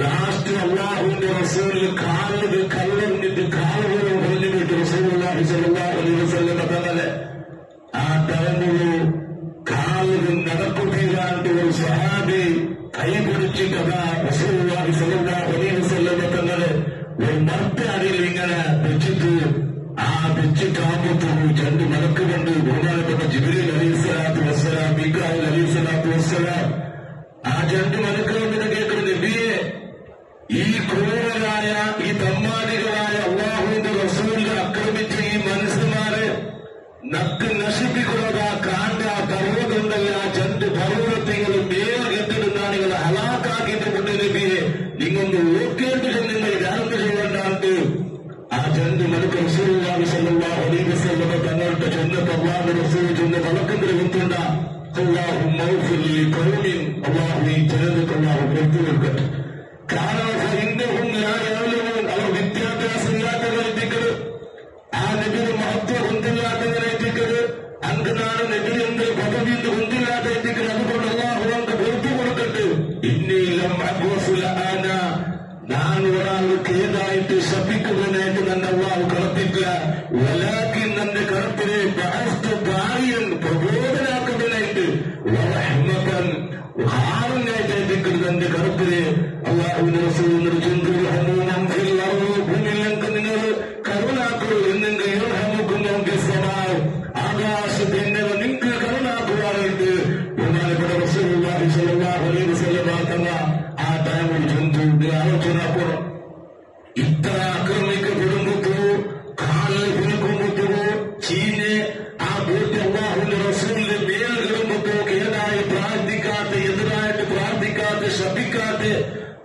last അള്ളാഹുവിന്റെ റസൂലിൽ കാലിൽ കല്ലെറിഞ്ഞിട്ട് കാലുകളും തങ്ങളെ ഒരു മർത്താരിൽ ഇങ്ങനെ വെച്ചിട്ട് ആ വെച്ചിട്ടാകുമ്പോ രണ്ട് മലക്കുകൊണ്ട് ബഹുമാനപ്പെട്ട ജിബ്രീൽ അലൈഹി സ്വലാത്തു വസ്സലാം അലൈഹി സ്വലാത്തു വസ്സലാം ആ രണ്ട് മലക്കുകൾ കേൾക്കുന്നത് നബിയെ ഈ ക്രൂരരായ ഈ തമ്മാടികളായ അള്ളാഹുവിന്റെ റസൂലിനെ ആക്രമിച്ച ഈ മനുഷ്യന്മാരെ നക്ക് നശിപ്പിക്കുന്നത് ആ കാണ്ട പർവതമുണ്ടല്ല ആ നിലനിൽക്കുന്ന വ്യക്തി നിൽക്കട്ടെ കാരണം ആ നബിന് മഹത്വം ശപിക്കുന്നതിനായിട്ട് തന്നെ അള്ളാഹു എന്റെ കറുപ്പിനെ അള്ളാഹുവിന്റെ ചിന്തിക്കും ഭൂമിയിൽ ഞങ്ങൾക്ക് നിങ്ങൾ കരുണാക്കൂ എന്നെങ്കിൽ ആകാശത്തിന്റെ നിങ്ങൾക്ക് കരുണാക്കുവാനായിട്ട് ബഹുമാനപ്പെട്ട റസൂലുള്ളാഹി സ്വല്ലല്ലാഹു അലൈഹി വസല്ലം തന്ന ആ ടൈമിൽ അപ്പുറം ഇത്ര ആക്രമിക്കപ്പെടുമ്പോ കാലിൽ കുലുക്കുമ്പോ ചീഞ്ഞ് ആ ബോട്ട്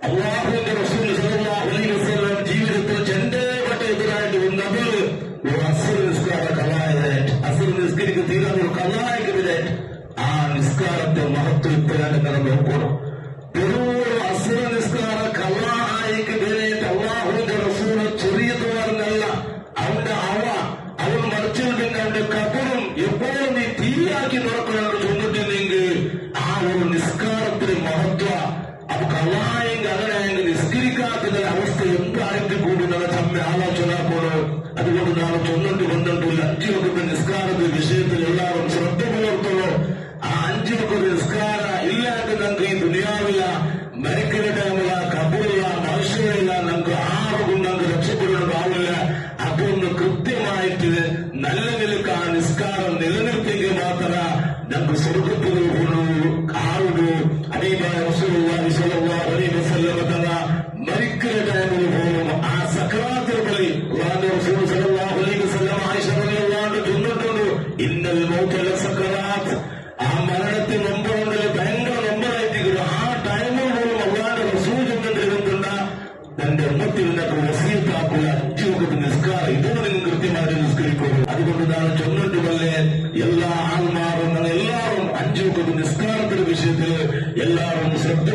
അള്ളാഹുവിന്റെ റസൂൽ ജീവിതത്തിൽ ചെണ്ടേവട്ട എതിരായിട്ട് വന്നത് ഒരു അസുര നിസ്കാര കലായതായിട്ട് അസുര നിസ്കരിക്ക് തീരാൻ ഒരു കലായകരായിട്ട് ആ നിസ്കാരത്തെ മഹത്വത്തിലാണ് നമ്മൾ നോക്കണം വെറും അസുര നിസ്കാര സ്വർഗത്തിൽ പോകുള്ളൂ അനീബായ റസൂലുള്ളാഹി സ്വല്ലല്ലാഹു അലൈഹി വസല്ലം തന്ന മരിക്കുന്ന ടൈമിൽ പോലും ആ അലൈഹി വസല്ലം ആയിഷ റളിയല്ലാഹു അൻഹ ഇന്നൽ മൗത ലസക്കറാത്ത് ആ മരണത്തിന് നമ്പറുണ്ട് ഭയങ്കര നമ്പറായിട്ട് ആ ടൈമിൽ പോലും അള്ളാഹുന്റെ റസൂൽ ചെന്നിട്ടിരുന്നുണ്ട് തന്റെ ഉമ്മത്തിൽ നിന്നൊക്കെ വസീത്താക്കുക അഞ്ചു വക്കത്ത് നിസ്കാരം നിങ്ങൾ കൃത്യമായിട്ട് നിസ്കരിക്കുന്നു അതുകൊണ്ട് നാളെ ചൊന്നിട്ടുമല്ലേ இருக்கக்கூடிய ஸ்காரத்தின் விஷயத்தில் எல்லாரும் சிறப்பு